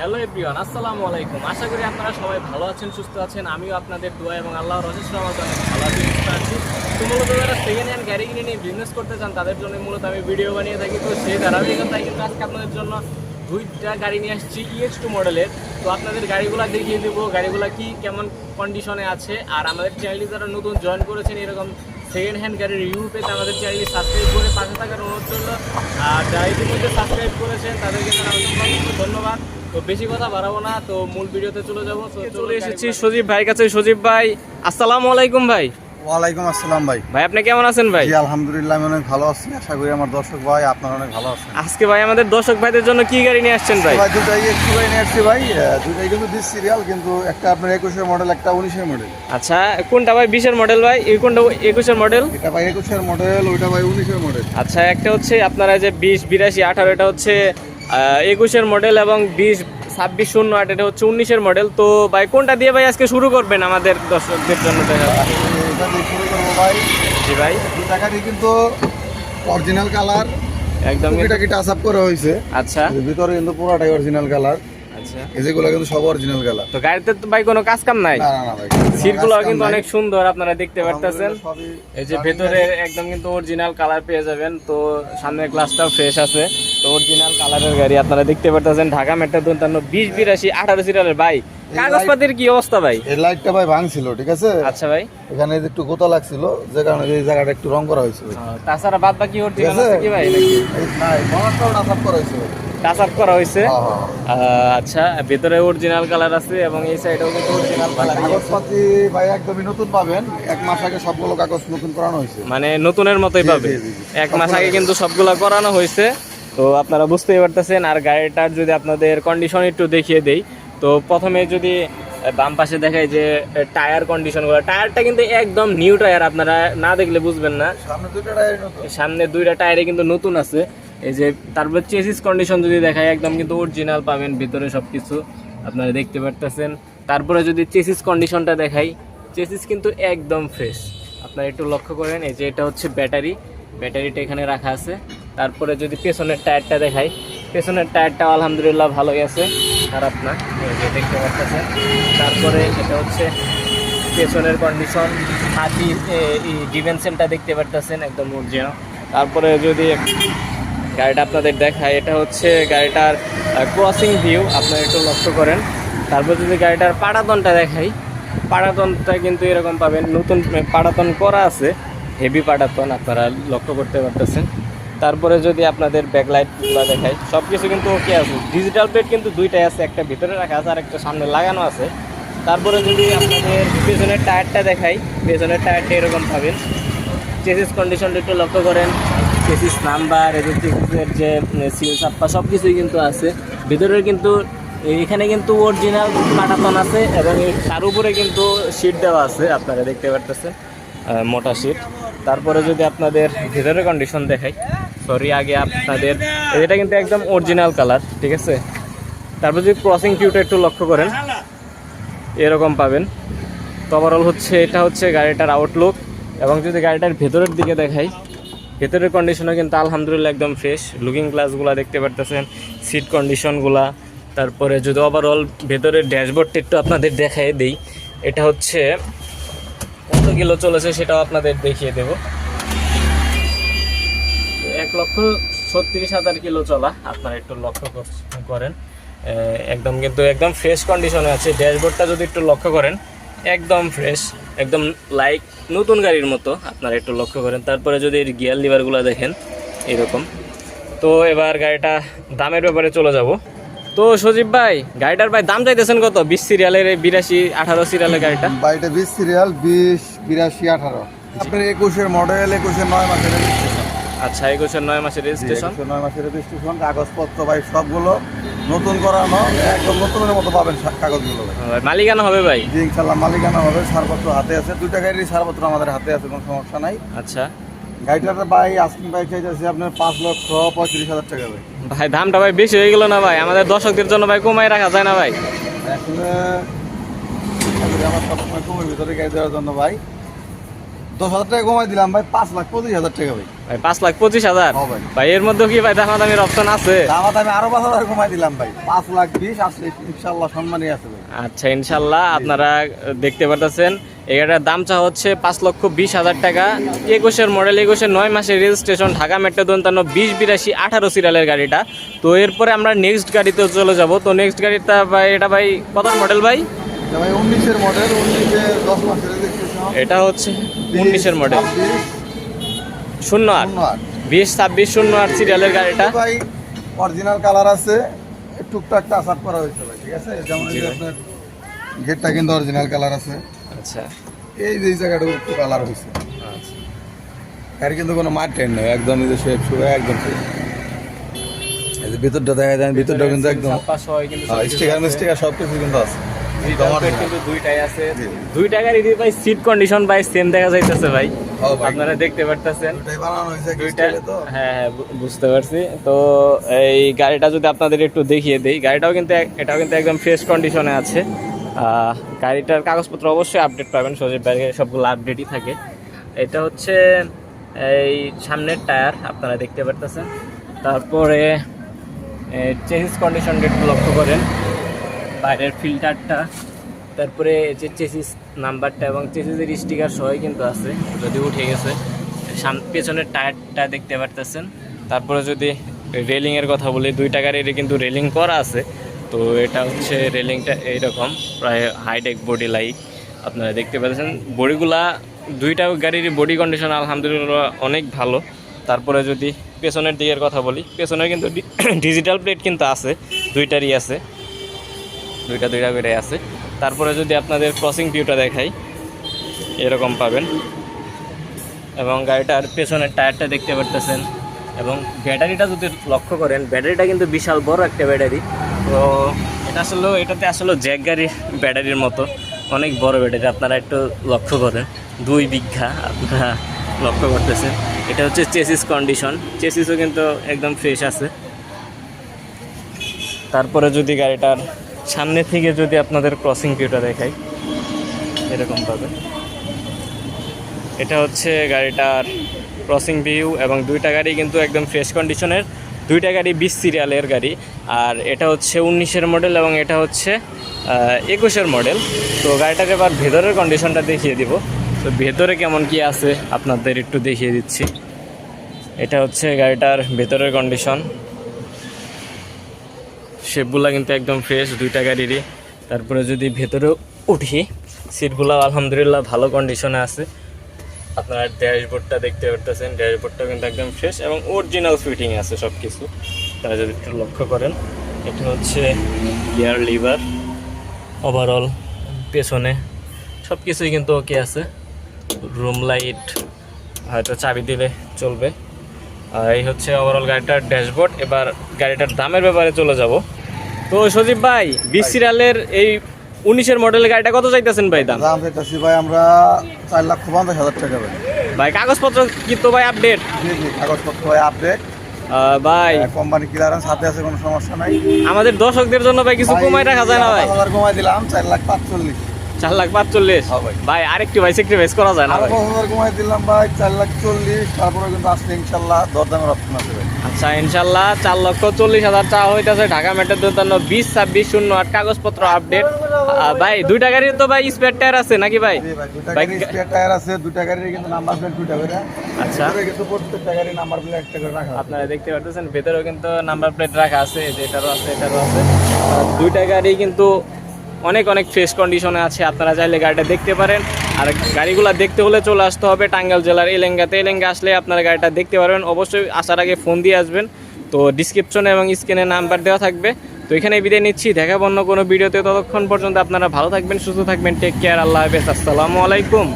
Hello everyone, আসসালামু আলাইকুম। আশা করি আপনারা সবাই ভালো আছেন, সুস্থ আছেন। আমিও আপনাদের দোয়া এবং আল্লাহর রহমতে অনেক ভালো আছি, সুস্থ আছি। তো মূলত যারা সেকেন্ড হ্যান্ড গাড়ি কিনে নিয়ে বিজনেস করতে চান, তাদের জন্য মূলত আমি ভিডিও বানিয়ে থাকি। তো সেই ধারাবাহিকতায় কিন্তু আজকে আপনাদের জন্য দুইটা গাড়ি নিয়ে আসছি ইএক্স টু মডেলের তো আপনাদের গাড়িগুলো দেখিয়ে দেবো, গাড়িগুলো কি, কেমন কন্ডিশনে আছে। আর আমাদের চ্যানেলটি যারা নতুন জয়েন করেছেন, এরকম সেকেন্ড হ্যান্ড গাড়ির রিভিউ পেতে আমাদের চ্যানেলটি সাবস্ক্রাইব করে পাশে থাকার অনুরোধ করল আর যারা ইতিমধ্যে সাবস্ক্রাইব করেছেন, তাদেরকে জানাই ধন্যবাদ। তো বেশি কথা বাড়াবো না তো মূল ভিডিওতে চলে যাব চলে এসেছি সজীব ভাইয়ের কাছে। সজীব ভাই আসসালামু আলাইকুম ভাই। ওয়ালাইকুম আসসালাম ভাই। ভাই আপনি কেমন আছেন ভাই? আলহামদুলিল্লাহ আমি অনেক ভালো আছি। আশা করি আমার দর্শক ভাই আপনারা অনেক ভালো আছেন। আজকে ভাই আমাদের দর্শক ভাইদের জন্য কি গাড়ি নিয়ে আসছেন ভাই? ভাই দুটাই একটু ভাই নিয়ে আসছি ভাই। দুটাই কিন্তু ডিস সিরিয়াল কিন্তু একটা আপনার একুশের মডেল একটা উনিশের মডেল আচ্ছা কোনটা ভাই? বিশের মডেল ভাই? এই কোনটা একুশের মডেল এটা ভাই একুশের মডেল ওইটা ভাই উনিশের মডেল আচ্ছা একটা হচ্ছে আপনারা যে বিশ বিরাশি আঠারো এটা হচ্ছে একুশের মডেল এবং বিশ ছাব্বিশ শূন্য আট এটা হচ্ছে উনিশের মডেল তো ভাই কোনটা দিয়ে ভাই আজকে শুরু করবেন আমাদের দর্শকদের জন্য এটা ভাই। জি ভাই। দু কিন্তু অরিজিনাল কালার একদম। টুকিটাকি টাচ আপ করা হয়েছে। আচ্ছা। ভিতরে কিন্তু পুরোটাই অরিজিনাল কালার আচ্ছা। এই যেগুলো কিন্তু সব অরিজিনাল কালার তো গাড়িতে তো ভাই কোনো কাজ কাম নাই? না না না ভাই সিটগুলো কিন্তু অনেক সুন্দর আপনারা দেখতে পারতেছেন। এই যে ভেতরে একদম কিন্তু অরিজিনাল কালার পেয়ে যাবেন তো সামনের গ্লাসটাও ফ্রেশ আছে। তো অরিজিনাল কালারের গাড়ি আপনারা দেখতে পারতেছেন ঢাকা মেট্রো দন্তান্ন বিশ বিরাশি আঠারো সিটারের ভাই কাগজপাতির কি অবস্থা ভাই? এই লাইটটা ভাই ভাঙছিল ঠিক আছে? আচ্ছা ভাই। এখানে একটু গোতা লাগছিল যে কারণে এই জায়গাটা একটু রং করা হয়েছে। আহ, তাছাড়া বাদ বাকি অরিজিনাল ঠিক আছে? কি ভাই নাকি? না আপ করা হয়েছে। ভাই। টাচ আপ করা হয়েছে। হ্যাঁ, হ্যাঁ, আচ্ছা ভেতরে অরিজিনাল কালার আছে এবং এই সাইডেও কিন্তু অরিজিনাল কালার কাগজপাতি ভাই একদমই নতুন পাবেন। এক মাস আগে সবগুলো কাগজ নতুন করানো হয়েছে। মানে নতুনের মতোই পাবে। এক মাস আগে কিন্তু সবগুলা করানো হয়েছে। তো আপনারা বুঝতেই পারতেছেন আর গাড়িটার যদি আপনাদের কন্ডিশন একটু দেখিয়ে দেই তো প্রথমে যদি বাম পাশে দেখায় যে টায়ার কন্ডিশন কন্ডিশনগুলো টায়ারটা কিন্তু একদম নিউ টায়ার আপনারা না দেখলে বুঝবেন না। সামনে দুটো টায়ার সামনে দুইটা টায়ারে কিন্তু নতুন আছে। এই যে তারপর চেসিস কন্ডিশন যদি দেখায় একদম কিন্তু অরিজিনাল পাবেন, ভিতরে সব কিছু আপনারা দেখতে পারতেছেন। তারপরে যদি চেসিস কন্ডিশনটা দেখাই চেসিস কিন্তু একদম ফ্রেশ আপনারা একটু লক্ষ্য করেন, এই যে এটা হচ্ছে ব্যাটারি ব্যাটারিটা এখানে রাখা আছে। তারপরে যদি পেছনের টায়ারটা দেখাই, পেছনের টায়ারটা আলহামদুলিল্লাহ ভালোই আছে। খারাপ না দেখতে পাচ্ছেন তারপরে এটা হচ্ছে পেছনের কন্ডিশন হাতি ডিভেনশনটা দেখতে পারতেছেন, একদম অরিজিনাল তারপরে যদি গাড়িটা আপনাদের দেখায়, এটা হচ্ছে গাড়িটার ক্রসিং ভিউ আপনারা একটু লক্ষ্য করেন। তারপর যদি গাড়িটার পাড়াতনটা দেখাই পাড়াতনটা কিন্তু এরকম পাবেন, নতুন পাড়াতন করা আছে হেভি পাড়াতন আপনারা লক্ষ্য করতে পারতেছেন। তারপরে যদি আপনাদের ব্যাকলাইটগুলো দেখাই সব কিছু কিন্তু ওকে আছে। ডিজিটাল প্লেট কিন্তু দুইটাই আছে, একটা ভিতরে রাখা আছে আর একটা সামনে লাগানো আছে। তারপরে যদি আপনাদের পেছনের টায়ারটা দেখাই, পেছনের টায়ারটা এরকম পাবেন। চেসিস কন্ডিশনটা একটু লক্ষ্য করেন। চেসিস নাম্বার এদের যে সিল চাপ্পা সব কিছুই কিন্তু আছে। ভিতরের কিন্তু এখানে কিন্তু অরিজিনাল পাটাতন আছে এবং তার উপরে কিন্তু শিট দেওয়া আছে, আপনারা দেখতে পারতেছেন মোটা শিট তারপরে যদি আপনাদের ভিতরের কন্ডিশন দেখাই সরি আগে আপনাদের, এটা কিন্তু একদম অরিজিনাল কালার ঠিক আছে? তারপর যদি ক্রসিং কিউটা একটু লক্ষ্য করেন, এরকম পাবেন। তো ওভারঅল হচ্ছে, এটা হচ্ছে গাড়িটার আউটলুক এবং যদি গাড়িটার ভেতরের দিকে দেখাই ভেতরের কন্ডিশনও কিন্তু আলহামদুলিল্লাহ একদম ফ্রেশ লুকিং গ্লাসগুলো দেখতে পারতেছেন সিট কন্ডিশনগুলা তারপরে যদি ওভারঅল ভেতরের ড্যাশবোর্ডটা একটু আপনাদের দেখাই দেই, এটা হচ্ছে কত কিলো চলেছে সেটাও আপনাদের দেখিয়ে দেব। এক লক্ষ ছত্রিশ হাজার কিলো চলা, আপনারা একটু লক্ষ্য করেন। একদম কিন্তু একদম ফ্রেশ কন্ডিশনে আছে। ড্যাশবোর্ডটা যদি একটু লক্ষ্য করেন একদম ফ্রেশ একদম লাইক নতুন গাড়ির মতো আপনারা একটু লক্ষ্য করেন। তারপরে যদি এর গিয়ার লিভারগুলো দেখেন এরকম। তো এবার গাড়িটা দামের ব্যাপারে চলে যাব। তো সজীব ভাই গাড়িটার ভাই দাম চাইতেছেন কত? বিশ সিরিয়ালের বিরাশি আঠারো সিরিয়ালের গাড়িটা? বাড়িটা বিশ সিরিয়াল বিশ বিরাশি আঠারো। আপনার একুশের মডেল একুশের নয় মাসের রেজিস্ট্রেশন আচ্ছা একুশের নয় মাসের রেজিস্ট্রেশন নয় মাসের রেজিস্ট্রেশন কাগজপত্র ভাই সবগুলো। নতুন করানো একদম নতুনের মতো পাবেন কাগজগুলো ভাই। মালিকানা হবে ভাই? জি ইনশাল্লাহ মালিকানা হবে ছাড়পত্র হাতে আছে। দুইটা গাড়ির ছাড়পত্র আমাদের হাতে আছে কোনো সমস্যা নাই। আচ্ছা। গাড়িটার ভাই আস্কিং ভাই চাইতেছে আপনার পাঁচ লক্ষ পঁয়ত্রিশ হাজার টাকা ভাই। ভাই দামটা ভাই বেশি হয়ে গেল না ভাই? আমাদের দর্শকদের জন্য ভাই কমাই রাখা যায় না ভাই? আসলে আমার সবসময় কমের ভিতরে গাড়ি দেওয়ার জন্য ভাই। দশ হাজার টাকা কমাই দিলাম ভাই পাঁচ লাখ পঁচিশ হাজার টাকা ভাই। ভাই পাঁচ লাখ পঁচিশ হাজার? ভাই। এর মধ্যে কি ভাই দামাদামির অপশন আছে? দামাত আমি আরও পাঁচ হাজার কমাই দিলাম ভাই। পাঁচ লাখ বিশ আসলে ইনশাল্লাহ সম্মানই আছে ভাই। আচ্ছা ইনশাল্লাহ আপনারা দেখতে পারতেছেন এটার দাম চা হচ্ছে পাঁচ লক্ষ বিশ হাজার টাকা। একুশের মডেল একুশের নয় মাসের রেজিস্ট্রেশন ঢাকা মেট্রো দন্তান্ন বিশ বিরাশি আঠারো সিরিয়ালের গাড়িটা। তো এরপরে আমরা নেক্সট গাড়িতে চলে যাব। তো নেক্সট গাড়িটা ভাই এটা ভাই কত মডেল ভাই? ভাই উনিশের মডেল উনিশের দশ মাসের এটা হচ্ছে উনিশের মডেল শূন্য আট। বিশ ছাব্বিশ শূন্য আট সিরিয়ালের গাড়িটা ভাই অরিজিনাল কালার আছে। টুকটাক টাচ আপ করা হয়েছে ভাই ঠিক আছে? যেমন এই যে আপনার গেটটা কিন্তু অরিজিনাল কালার আছে। আচ্ছা। এই যে জায়গাটা একটু কালার হয়েছে। আচ্ছা। কিন্তু কোনো মার ট্রেন নেই একদম এই যে শেপ শুরু একদম এই যে ভিতরটা দেখা যায় ভিতরটা কিন্তু একদম স্টিকার। মিস্টিকার সব কিছু কিন্তু আছে। কিন্তু দুইটাই আছে। ভাই সিট কন্ডিশন ভাই সেম দেখা যাইতেছে ভাই। আপনারা দেখতে পারতেছেন। দুইটা হ্যাঁ হ্যাঁ বুঝতে পারছি। তো এই গাড়িটা যদি আপনাদের একটু দেখিয়ে দেই গাড়িটাও কিন্তু এটাও কিন্তু একদম ফ্রেশ কন্ডিশনে আছে। গাড়িটার কাগজপত্র অবশ্যই আপডেট পাবেন সজীব ভাইয়ের সবগুলো আপডেটই থাকে। এটা হচ্ছে এই সামনের টায়ার আপনারা দেখতে পারতেছেন। তারপরে চেঞ্জ কন্ডিশনটা একটু লক্ষ্য করেন। বাইরের ফিল্টারটা তারপরে যে চেসিস নাম্বারটা এবং চেসিসের স্টিকার সহই কিন্তু আছে, যদি উঠে গেছে। পেছনের টায়ারটা দেখতে পারতেছেন। তারপরে যদি রেলিংয়ের কথা বলি, দুই টাকার এটা কিন্তু রেলিং করা আছে। তো এটা হচ্ছে রেলিংটা এইরকম, প্রায় হাইটেক বডি লাইক আপনারা দেখতে পাচ্ছেন, বডিগুলা, দুইটা গাড়ির বডি কন্ডিশন আলহামদুলিল্লাহ অনেক ভালো। তারপরে যদি পেছনের দিকের কথা বলি, পেছনে কিন্তু ডিজিটাল প্লেট কিন্তু আছে, দুইটারই আছে। দুইটা দুইটা করে আছে। তারপরে যদি আপনাদের ক্রসিং ভিউটা দেখাই, এরকম পাবেন। এবং গাড়িটার পেছনের টায়ারটা দেখতে পারতেছেন। এবং ব্যাটারিটা যদি লক্ষ্য করেন, ব্যাটারিটা কিন্তু বিশাল বড় একটা ব্যাটারি। তো এটা আসলে এটাতে আসলে জ্যাক গাড়ির ব্যাটারির মতো। অনেক বড় ব্যাটারি, আপনারা একটু লক্ষ্য করেন। দুই বিঘা আপনারা লক্ষ্য করতেছেন। এটা হচ্ছে চেসিস কন্ডিশন চেসিসও কিন্তু একদম ফ্রেশ আছে। তারপরে যদি গাড়িটার সামনে থেকে যদি আপনাদের ক্রসিং ভিউটা দেখাই, এরকম পাবে। এটা হচ্ছে গাড়িটার ক্রসিং ভিউ এবং দুইটা গাড়ি কিন্তু একদম ফ্রেশ কন্ডিশনের দুইটা গাড়ি বিশ সিরিয়ালের গাড়ি। আর এটা হচ্ছে উনিশের মডেল এবং এটা হচ্ছে একুশের মডেল তো গাড়িটাকে এবার ভেতরের কন্ডিশনটা দেখিয়ে দিব। তো ভেতরে কেমন কি আছে, আপনাদের একটু দেখিয়ে দিচ্ছি। এটা হচ্ছে গাড়িটার ভেতরের কন্ডিশন শেপগুলো কিন্তু একদম ফ্রেশ দুইটা গাড়িরই। তারপরে যদি ভেতরে উঠি সিটগুলো আলহামদুলিল্লাহ ভালো কন্ডিশনে আছে। আপনারা ড্যাশবোর্ডটা দেখতে পারতেছেন ড্যাশবোর্ডটা কিন্তু একদম ফ্রেশ এবং অরিজিনাল ফিটিং আছে সব কিছু তারা যদি একটু লক্ষ্য করেন, এটা হচ্ছে গিয়ার লিভার ওভারঅল পেছনে সব কিছুই কিন্তু ওকে আছে। রুম লাইট হয়তো চাবি দিলে চলবে। আর এই হচ্ছে ওভারঅল গাড়িটার ড্যাশবোর্ড এবার গাড়িটার দামের ব্যাপারে চলে যাব। তো সজীব ভাই বিশ সিরিয়ালের এই উনিশের মডেলের গাড়িটা কত চাইতেছেন ভাই দাম? দাম চাইতেছি ভাই আমরা চার লাখ পঞ্চাশ হাজার টাকা ভাই। ভাই কাগজপত্র কি তো ভাই আপডেট জি জি কাগজপত্র ভাই আপডেট ভাই। কোম্পানি ক্লিয়ারেন্স হাতে আছে কোনো সমস্যা নাই। আমাদের দর্শকদের জন্য ভাই কিছু কমাই রাখা যায় না ভাই। হাজার কমাই দিলাম চার লাখ পাঁচচল্লিশ। চার লাখ পাঁচচল্লিশ? হ্যাঁ ভাই। ভাই আরেকটু ভাই সেক্রিফাইস করা যায় না ভাই। হাজার কমাই দিলাম ভাই চার লাখ চল্লিশ তারপরে কিন্তু আসলে ইনশাল্লাহ দরদামের অপশন আছে ভাই। আচ্ছা ইনশাল্লাহ চার লক্ষ চল্লিশ হাজার চা হইতেছে ঢাকা মেট্রো দুতান্ন বিশ ছাব্বিশ শূন্য আট কাগজপত্র আপডেট। ভাই দুইটা গাড়ির তো ভাই স্পেয়ার টায়ার আছে নাকি ভাই? আচ্ছা। আপনারা দেখতে পাচ্ছেন ভেতরেও কিন্তু নাম্বার প্লেট রাখা আছে এই যে এটারও আছে এটারও আছে। দুইটা গাড়ি কিন্তু অনেক অনেক ফ্রেশ কন্ডিশনে আছে আপনারা চাইলে গাড়িটা দেখতে পারেন। আর গাড়িগুলো দেখতে হলে চলে আসতে হবে টাঙ্গাইল জেলার এলেঙ্গাতে। এলেঙ্গা আসলে আপনার গাড়িটা দেখতে পারবেন। অবশ্যই আসার আগে ফোন দিয়ে আসবেন। তো ডিসক্রিপশনে এবং স্ক্রিনে নাম্বার দেওয়া থাকবে। তো এখানে বিদায় নিচ্ছি। দেখা অন্য কোনো ভিডিওতে। ততক্ষণ পর্যন্ত আপনারা ভালো থাকবেন, সুস্থ থাকবেন। টেক কেয়ার আল্লাহ হাফেজ। আসসালামু আলাইকুম।